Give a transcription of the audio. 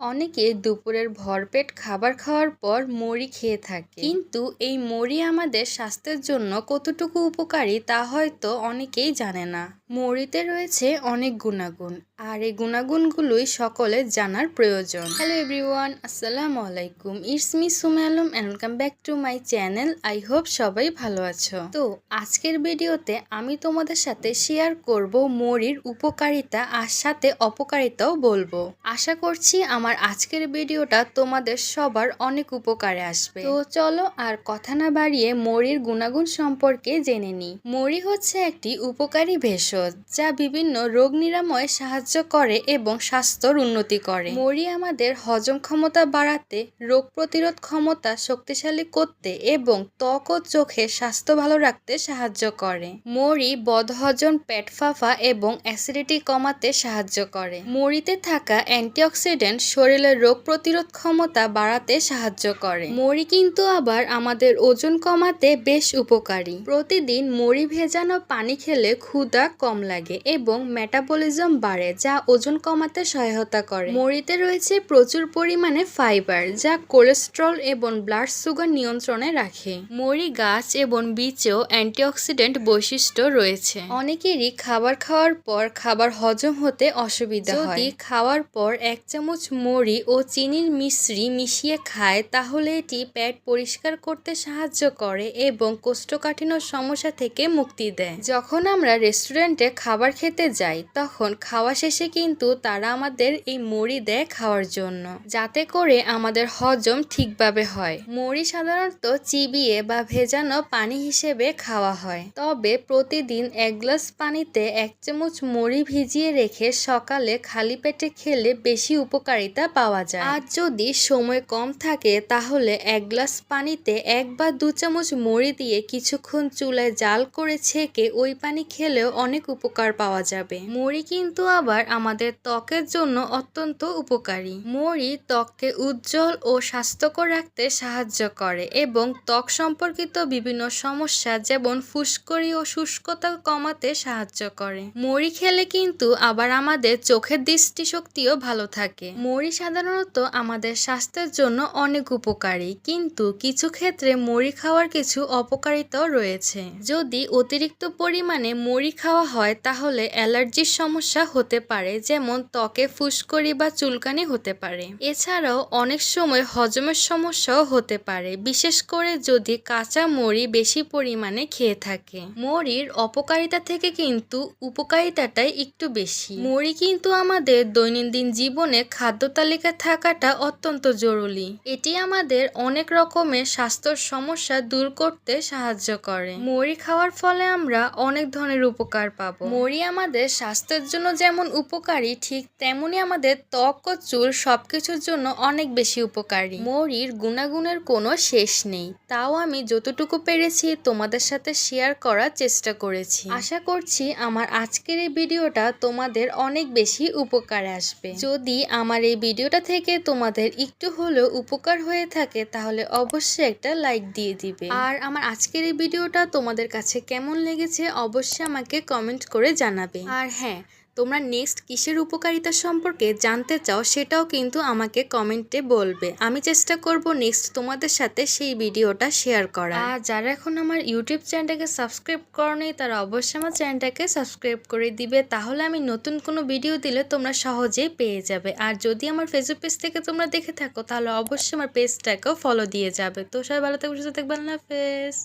অনেকে দুপুরের ভরপেট খাবার খাওয়ার পর মুড়ি খেয়ে থাকে। কিন্তু এই মুড়ি আমাদের স্বাস্থ্যের জন্য কতটুকু উপকারী তা হয়তো অনেকেই জানে না। মুড়িতে রয়েছে অনেক গুণাগুণ। আর এই গুণাগুণগুলোই সকলে জানার প্রয়োজন। হ্যালো এভরিওয়ান আসসালামু আলাইকুম। It's me Sume Alam and welcome back to my channel I hope সবাই ভালো আছো। তো আজকের ভিডিওতে আমি তোমাদের সাথে শেয়ার করব মুড়ির উপকারিতা আর সাথে অপকারিতাও বলব। আশা করছি আমার আজকের ভিডিওটা তোমাদের সবার অনেক উপকারে আসবে। তো চলো আর কথা না বাড়িয়ে মুড়ির গুণাগুণ সম্পর্কে জেনে নিই। মুড়ি হচ্ছে একটি উপকারী ভেষজ, যা বিভিন্ন রোগ নিরাময়ে সাহায্য করে এবং স্বাস্থ্যর উন্নতি করে। মুড়ি আমাদের হজম ক্ষমতা বাড়াতে, রোগ প্রতিরোধ ক্ষমতা শক্তিশালী করতে এবং ত্বক ও চোখের স্বাস্থ্য ভালো রাখতে সাহায্য করে। মুড়ি বদহজম, পেট ফাঁফা এবং অ্যাসিডিটি কমাতে সাহায্য করে। মুড়িতে থাকা অ্যান্টিঅক্সিডেন্ট শরীরের রোগ প্রতিরোধ ক্ষমতা বাড়াতে সাহায্য করে। মুড়ি কিন্তু আবার আমাদের ওজন কমাতে বেশ উপকারী। প্রতিদিন মুড়ি ভেজানো পানি খেলে ক্ষুধা কম লাগে এবং মেটাবলিজম বাড়ে যা ওজন কমাতে সহায়তা করে। মরিতে রয়েছে প্রচুর পরিমাণে ফাইবার, যা কোলেস্ট্রল এবং ব্লাড সুগার নিয়ন্ত্রণে রাখে। মরি গাছ এবং বীজেও অ্যান্টিঅক্সিডেন্ট বৈশিষ্ট্য রয়েছে। অনেকেরই খাবার খাওয়ার পর খাবার হজম হতে অসুবিধা যদি খাওয়ার পর এক চামচ মরি ও চিনির মিশ্রি মিশিয়ে খায়, তাহলে এটি পেট পরিষ্কার করতে সাহায্য করে এবং কোষ্ঠকাঠিন্য সমস্যা থেকে মুক্তি দেয়। যখন আমরা রেস্টুরেন্টে খাবার খেতে যাই, তখন খাওয়া শেষে কিন্তু তারা আমাদের এই মুড়ি দেয় খাওয়ার জন্য। যাতে করে আমাদের হজম ঠিকভাবে হয়। মুড়ি সাধারণত চিবিয়ে বা ভেজানো পানি হিসেবে খাওয়া হয়। তবে প্রতিদিন এক গ্লাস পানিতে এক চামচ মুড়ি ভিজিয়ে রেখে সকালে খালি পেটে খেলে বেশি উপকারিতা পাওয়া যায়। আর যদি সময় কম থাকে, তাহলে এক গ্লাস পানিতে এক বা দু চামচ মুড়ি দিয়ে কিছুক্ষণ চুলায় জাল করে ছেঁকে ওই পানি খেলেও অনেক উপকার পাওয়া যাবে। মুড়ি কিন্তু আবার আমাদের ত্বকের জন্য অত্যন্ত উপকারী। মুড়ি ত্বককে উজ্জ্বল ও স্বাস্থ্যকর রাখতে সাহায্য করে এবং ত্বক সম্পর্কিত বিভিন্ন সমস্যা যেমন ফুসকড়ি ও শুষ্কতা কমাতে সাহায্য করে। মুড়ি খেলে কিন্তু আবার আমাদের চোখের দৃষ্টিশক্তিও ভালো থাকে। মুড়ি সাধারণত আমাদের স্বাস্থ্যের জন্য অনেক উপকারী, কিন্তু কিছু ক্ষেত্রে মুড়ি খাওয়ার কিছু অপকারিতাও রয়েছে। যদি অতিরিক্ত পরিমাণে মুড়ি খাওয়া হয়, তাহলে অ্যালার্জির সমস্যা হতে পারে, যেমন ত্বকে ফুসকড়ি বা চুলকানি হতে পারে। এছাড়াও অনেক সময় হজমের সমস্যাও হতে পারে, বিশেষ করে যদি কাঁচা মুড়ি বেশি পরিমাণে খেয়ে থাকে। মুড়ির অপকারিতা থেকে কিন্তু উপকারিতাটাই একটু বেশি। মুড়ি কিন্তু আমাদের দৈনন্দিন জীবনে খাদ্য তালিকা থাকাটা অত্যন্ত জরুরি। এটি আমাদের অনেক রকমের স্বাস্থ্যর সমস্যা দূর করতে সাহায্য করে। মুড়ি খাওয়ার ফলে আমরা অনেক ধরনের উপকার পাবো। মুড়ি আমাদের স্বাস্থ্যের জন্য যেমন উপকারী ঠিক তেমনি আমাদের ত্বক ও চুল সব কিছুর জন্য অনেক বেশি উপকারী। মৌরির গুণাগুণের কোনো শেষ নেই। তাও আমি যতটুকু পেরেছি তোমাদের সাথে শেয়ার করার চেষ্টা করেছি। আশা করছি আমার আজকের এই ভিডিওটা তোমাদের অনেক বেশি উপকারে আসবে। যদি আমার এই ভিডিওটা থেকে তোমাদের একটু হলেও উপকার হয়ে থাকে তাহলে অবশ্যই একটা লাইক দিয়ে দিবে। আর আমার আজকের এই ভিডিওটা তোমাদের কাছে কেমন লেগেছে অবশ্যই আমাকে কমেন্ট করে জানাবে। আর হ্যাঁ তোমরা নেক্সট কিসের উপকারিতা সম্পর্কে জানতে চাও সেটাও কিন্তু আমাকে কমেন্টে বলবে। আমি চেষ্টা করব নেক্সট তোমাদের সাথে সেই ভিডিওটা শেয়ার করা আর যারা এখন আমার ইউটিউব চ্যানেলটাকে সাবস্ক্রাইব করনি, তারা অবশ্যই আমার চ্যানেলটাকে সাবস্ক্রাইব করে দিবে। তাহলে আমি নতুন কোনো ভিডিও দিলে তোমরা সহজেই পেয়ে যাবে। আর যদি আমার ফেসবুক পেজ থেকে তোমরা দেখে থাকো, তাহলে অবশ্যই আমার পেজটাকেও ফলো দিয়ে যাবে। তো সবাই ভালো থাকবে সুস্থ থাকবে আল্লাহ হাফেজ।